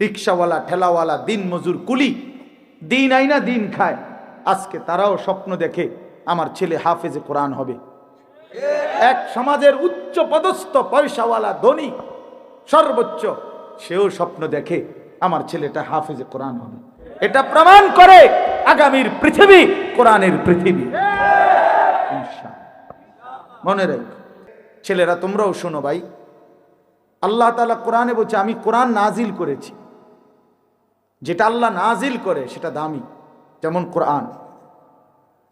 রিক্সাওয়ালা, ঠেলাওয়ালা, দিন মজুর, কুলি। দিন আইনা, দিন খায়। আজকে তারাও স্বপ্ন দেখে আমার ছেলে হাফেজে কোরআন হবে। এক সমাজের উচ্চ পদস্থ পয়সাওয়ালা ধনী, সর্বোচ্চ, সেও স্বপ্ন দেখে আমার ছেলেটা হাফেজে কোরআন হবে। এটা প্রমাণ করে আগামীর পৃথিবী কোরআনের পৃথিবী। মনে রেখো, ছেলেরা তোমরাও শোনো ভাই। আল্লাহ তালা কোরআনে বলছে, আমি কোরআন নাজিল করেছি। যেটা আল্লাহ নাজিল করে সেটা দামি, যেমন কোরআন।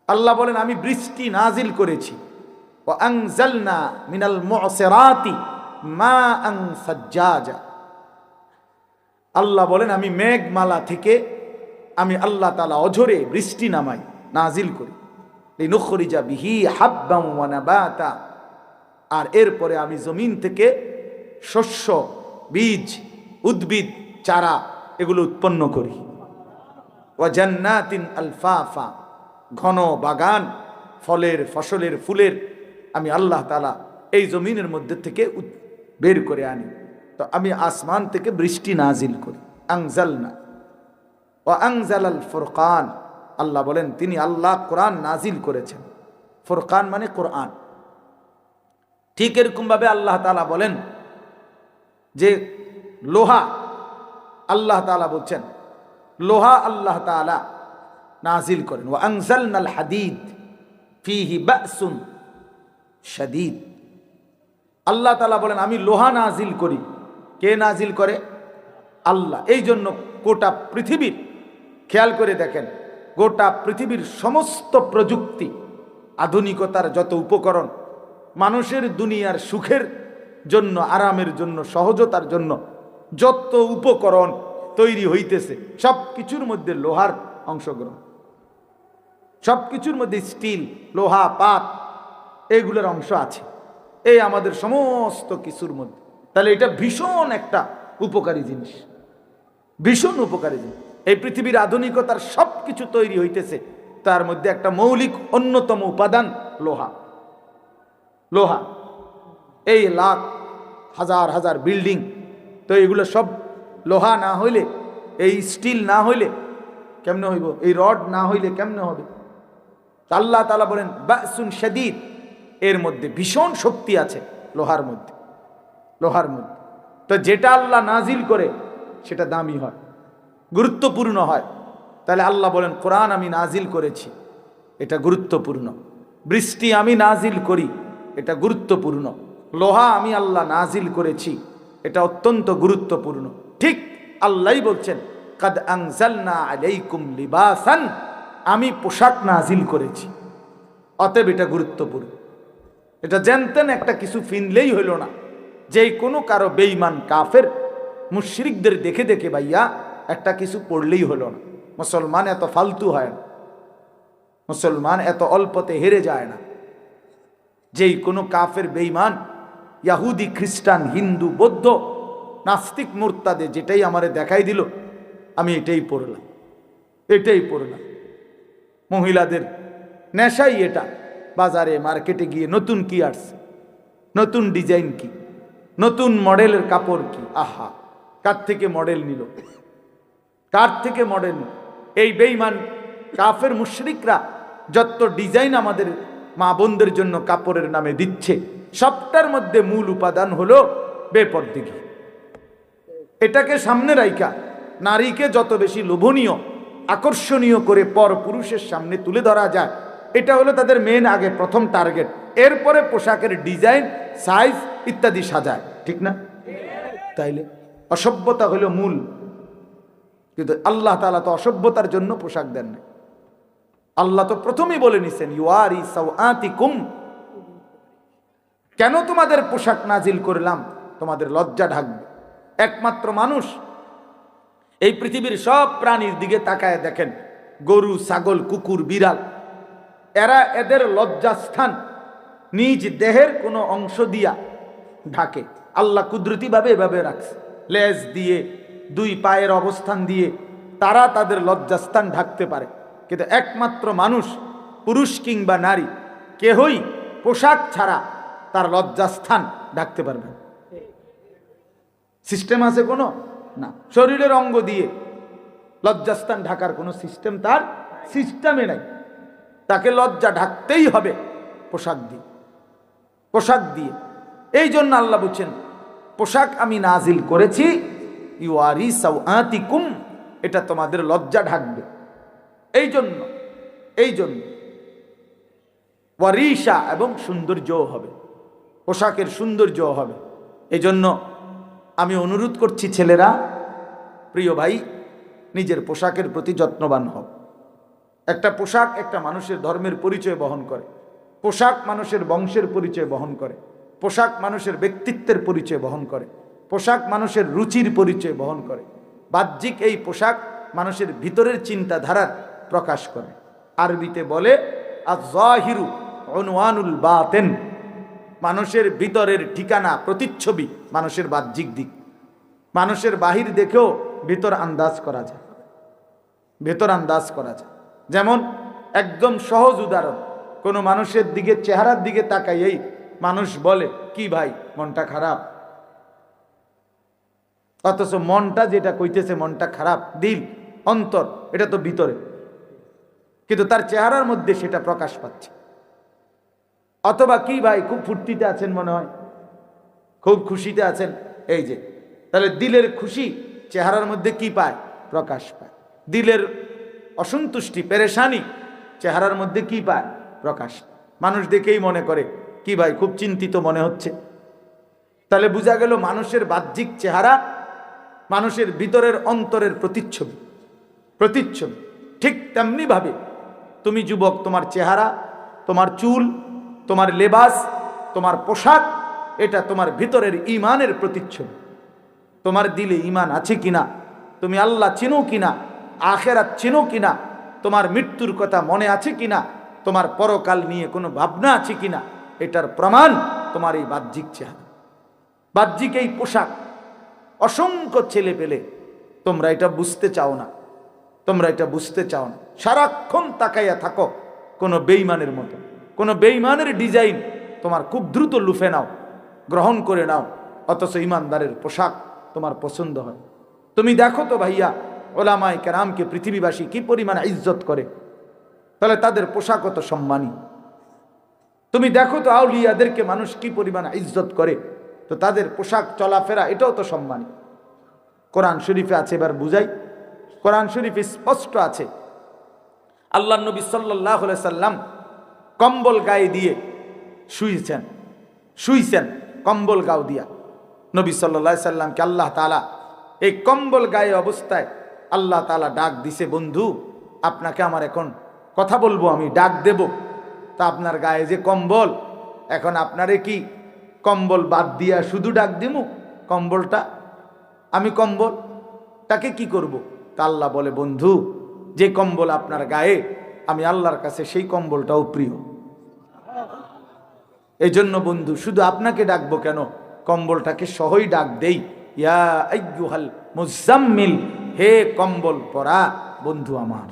আল্লাহ বলেন, আমি বৃষ্টি নাজিল করেছি। ও আংজালনা মিনাল মুসেরাতি মা আং সাজ্জাজা। আল্লাহ বলেন, আমি মেঘমালা থেকে আমি আল্লাহ তালা অঝরে বৃষ্টি নামাই, নাজিল করি। লিনুখরিজা বিহি হাব্বাম আর এরপরে আমি জমিন থেকে শস্য, বীজ, উদ্ভিদ, চারা এগুলো উৎপন্ন করি। ওয়া জান্নাতিন আলফাফা, ঘন বাগান, ফলের, ফসলের, ফুলের আমি আল্লাহ তালা এই জমিনের মধ্যে থেকে বের করে আনি। তো আমি আসমান থেকে বৃষ্টি নাজিল করি। আংজাল না ও আংজাল আল ফুরকান। আল্লাহ বলেন, তিনি আল্লাহ কোরআন নাজিল করেছেন। ফোরকান মানে কোরআন। ঠিক এরকমভাবে আল্লাহ তালা বলেন যে লোহা আল্লাহ তালা বলছেন, লোহা আল্লাহ তালা নাজিল করেন। ও আংজাল হাদিদ ফিহি বাসুন শাদিদ। আল্লাহ তালা বলেন, আমি লোহা নাজিল করি। কে নাজিল করে? আল্লাহ। এই জন্য গোটা পৃথিবীর, খেয়াল করে দেখেন, গোটা পৃথিবীর সমস্ত প্রযুক্তি, আধুনিকতার যত উপকরণ, মানুষের দুনিয়ার সুখের জন্য, আরামের জন্য, সহজতার জন্য যত উপকরণ তৈরি হইতেছে সব কিছুর মধ্যে লোহার অংশগ্রহণ সব কিছুর মধ্যে স্টিল, লোহা পাত এগুলোর অংশ আছে। এই আমাদের সমস্ত কিছুর মধ্যে। তাহলে এটা ভীষণ একটা উপকারী জিনিস। ভীষণ উপকারী জিনিস। এই পৃথিবীর আধুনিকতার সব কিছু তৈরি হইতেছে, তার মধ্যে একটা মৌলিক অন্যতম উপাদান লোহা। লোহা। এই লাখ, হাজার হাজার বিল্ডিং তো এগুলো সব লোহা না হইলে, এই স্টিল না হইলে কেমনে হইব? এই রড না হইলে কেমনে হবে? আল্লাহ তালা বলেন, বাসুন শাদিদ। এর মধ্যে ভীষণ শক্তি আছে লোহার মধ্যে লোহার মধ্যে। তো যেটা আল্লাহ নাজিল করে, সেটা দামি হয়, গুরুত্বপূর্ণ হয়। তাহলে আল্লাহ বলেন, কোরআন আমি নাজিল করেছি, এটা গুরুত্বপূর্ণ। বৃষ্টি আমি নাজিল করি, এটা গুরুত্বপূর্ণ। লোহা আমি আল্লাহ নাজিল করেছি এটা অত্যন্ত গুরুত্বপূর্ণ। ঠিক আল্লাহই বলছেন, কাদ আলাইকুম লিবাসান। আমি পোশাক নাজিল করেছি। অতএব এটা গুরুত্বপূর্ণ। এটা জানতেন একটা কিছু ফিনলেই হইল না। যে কোনো কারও বেইমান কাফের, মুশরিকদের দেখে দেখে ভাইয়া, একটা কিছু পড়লেই হলো না। মুসলমান এত ফালতু হয় না। মুসলমান এত অল্পতে হেরে যায় না। যেই কোনো কাফের বেইমান ইয়াহুদি, খ্রিস্টান, হিন্দু, বৌদ্ধ, নাস্তিক, মোর্তাদে যেটাই আমারে দেখাই দিল, আমি এটাই পড়লাম এটাই পড়লাম মহিলাদের নেশাই এটা, বাজারে, মার্কেটে গিয়ে নতুন কি আসছে, নতুন ডিজাইন কি, নতুন মডেলের কাপড় কি, আহা, কার থেকে মডেল নিল, কার থেকে মডেল? এই বেইমান কাফের মুশরিকরা যত ডিজাইন আমাদের মা বোনদের জন্য কাপড়ের নামে দিচ্ছে। সবটার মধ্যে মূল উপাদান হলো বেপরদিঘি এটাকে সামনে রাইকা নারীকে যত বেশি লোভনীয়, আকর্ষণীয় করে পর পুরুষের সামনে তুলে ধরা যায়। এটা হলো তাদের মেন আগে প্রথম টার্গেট এরপরে পোশাকের ডিজাইন সাইজ ইত্যাদি সাজায়। ঠিক না? তাইলে অসভ্যতা হলো মূল। কিন্তু আল্লাহ তালা তো অসভ্যতার জন্য পোশাক দেন না আল্লাহ তো প্রথমেই বলে নিছেন ইউআরি সাউআতি কুম কেন তোমাদের পোশাক নাজিল করলাম? তোমাদের লজ্জা ঢাকবে। একমাত্র মানুষ এই পৃথিবীর সব প্রাণীর দিকে তাকায় দেখেন, গরু, ছাগল, কুকুর, বিড়াল। এরা এদের লজ্জাস্থান, নিজ দেহের কোনো অংশ দিয়া ঢাকে। আল্লাহ কুদরতিভাবে এভাবে রাখছে। লেজ দিয়ে, দুই পায়ের অবস্থান দিয়ে তারা তাদের লজ্জাস্থান ঢাকতে পারে। কিন্তু একমাত্র মানুষ, পুরুষ কিংবা নারী, কেহই পোশাক ছাড়া তার লজ্জাস্থান ঢাকতে পারবে। সিস্টেম আছে কোনো? না। শরীরের অঙ্গ দিয়ে লজ্জাস্থান ঢাকার কোনো সিস্টেম তার সিস্টেমে নাই। তাকে লজ্জা ঢাকতেই হবে পোশাক দিয়ে। পোশাক দিয়ে। এই জন্য আল্লাহ বলছেন, পোশাক আমি নাজিল করেছি ইউ আরি কুম এটা তোমাদের লজ্জা ঢাকবে। এই জন্য এই জন্য ওয়ারিসা এবং সৌন্দর্য হবে, পোশাকের সৌন্দর্য হবে। এই জন্য আমি অনুরোধ করছি ছেলেরা, প্রিয় ভাই, নিজের পোশাকের প্রতি যত্নবান হও। একটা পোশাক একটা মানুষের ধর্মের পরিচয় বহন করে। পোশাক মানুষের বংশের পরিচয় বহন করে। পোশাক মানুষের ব্যক্তিত্বের পরিচয় বহন করে। পোশাক মানুষের রুচির পরিচয় বহন করে। বাহ্যিক এই পোশাক মানুষের ভিতরের চিন্তাধারার প্রকাশ করে। আরবিতে বলে আজহিরু অনুয়ানুল বাতেন। মানুষের ভিতরের ঠিকানা, প্রতিচ্ছবি মানুষের বাহ্যিক দিক। মানুষের বাহির দেখেও ভিতর আন্দাজ করা যায়। ভেতর আন্দাজ করা যায়। যেমন, একদম সহজ উদাহরণ, কোনো মানুষের দিকে, চেহারার দিকে তাকাইয়েই মানুষ বলে, কি ভাই, মনটা খারাপ? অথচ মনটা যেটা কইতেছে, মনটা খারাপ, দিল, অন্তর, এটা তো ভিতরে। কিন্তু তার চেহারার মধ্যে সেটা প্রকাশ পাচ্ছে। অথবা কি ভাই, খুব ফুর্তিতে আছেন মনে হয়? খুব খুশিতে আছেন? এই যে, তাহলে দিলের খুশি চেহারার মধ্যে কি পায়? প্রকাশ পায়। দিলের অসন্তুষ্টি, পেরেশানি চেহারার মধ্যে কি পায়? প্রকাশ মানুষ দেখেই মনে করে, কি ভাই, খুব চিন্তিত মনে হচ্ছে। তাহলে বোঝা গেল মানুষের বাহ্যিক চেহারা মানুষের ভিতরের অন্তরের প্রতিচ্ছবি। প্রতিচ্ছবি। ঠিক তেমনিভাবে তুমি যুবক, তোমার চেহারা, তোমার চুল, তোমার লেবাস, তোমার পোশাক, এটা তোমার ভিতরের ইমানের প্রতিচ্ছবি। তোমার দিলে ইমান আছে কিনা? তুমি আল্লাহ চিনো কিনা? আখেরাত চিনো কিনা? তোমার মৃত্যুর কথা মনে আছে কিনা? তোমার পরকাল নিয়ে কোনো ভাবনা আছে কিনা? এটার প্রমাণ তোমার এই বাহ্যিক চেহারা। বাহ্যিক এই পোশাক। অসংখ্য ছেলে পেলে তোমরা এটা বুঝতে চাও না। তোমরা এটা বুঝতে চাও না। সারাক্ষণ তাকাইয়া থাকো কোনো বেইমানের মতো। কোনো বেইমানের ডিজাইন তোমার খুব দ্রুত লুফে নাও, গ্রহণ করে নাও, অথচ ইমানদারের পোশাক তোমার পছন্দ হয়। তুমি দেখো তো ভাইয়া, ওলামায় কেরামকে পৃথিবীবাসী কি পরিমাণ ইজ্জত করে। তাহলে তাদের পোশাক কত সম্মানী। তুমি দেখো তো আউলিয়াদেরকে মানুষ কি পরিমাণ ইজ্জত করে। তো তাদের পোশাক চলাফেরা এটাও তো সম্মানী। কোরআন শরীফে আছে, এবার বুঝাই। কোরআন শরীফে স্পষ্ট আছে। আল্লাহ নবী সাল্লাহ সাল্লাম কম্বল গায়ে দিয়ে শুয়েছেন শুইছেন কম্বল গাও দিয়া। নবী সাল্লা সাল্লামকে আল্লাহ তালা এই কম্বল গায়ে অবস্থায় আল্লাহ তালা ডাক দিছে, বন্ধু, আপনাকে আমার এখন কথা বলব, আমি ডাক দেব। তা আপনার গায়ে যে কম্বল, এখন আপনারে কি কম্বল বাদ দিয়া শুধু ডাক দিমু? কম্বলটা, আমি কম্বল তাকে কি করব? তা আল্লাহ বলে, বন্ধু, যে কম্বল আপনার গায়ে, আমি আল্লাহর কাছে সেই কম্বলটাও প্রিয়। এই জন্য বন্ধু, শুধু আপনাকে ডাকবো কেন? কম্বলটাকে সহই ডাক দেই। ইয়া মুজাম্মিল, হে কম্বল পরা বন্ধু আমার।